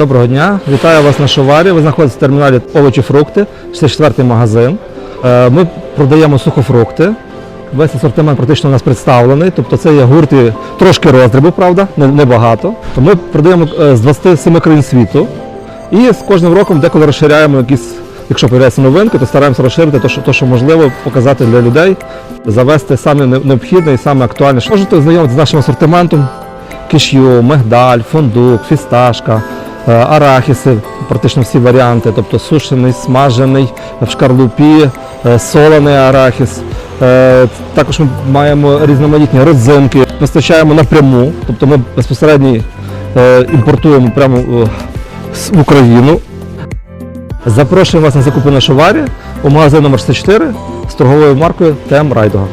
Доброго дня, вітаю вас на Шоварі. Ви знаходитесь в терміналі овочі фрукти, 64-й магазин. Е, Ми продаємо сухофрукти. Весь асортимент практично у нас представлений. Тобто це є гурти трошки роздрібу, правда, не- небагато. Ми продаємо е, з 27 країн світу. І з кожним роком деколи розширяємо якісь, якщо появляються новинки, то стараємося розширити те, що, що можливо, показати для людей, завести саме необхідне і саме актуальне. Можете знайомитися з нашим асортиментом кишю, мигдаль, фундук, фісташка, арахіси, практично всі варіанти, тобто сушений, смажений, в шкарлупі, е, солений арахіс. Е, Також ми маємо різноманітні родзинки, постачаємо напряму, тобто ми безпосередньо е, імпортуємо прямо е, в Україну. Запрошуємо вас на закупи на шоварі у магазин номер 104 з торговою маркою ТМ Райдога.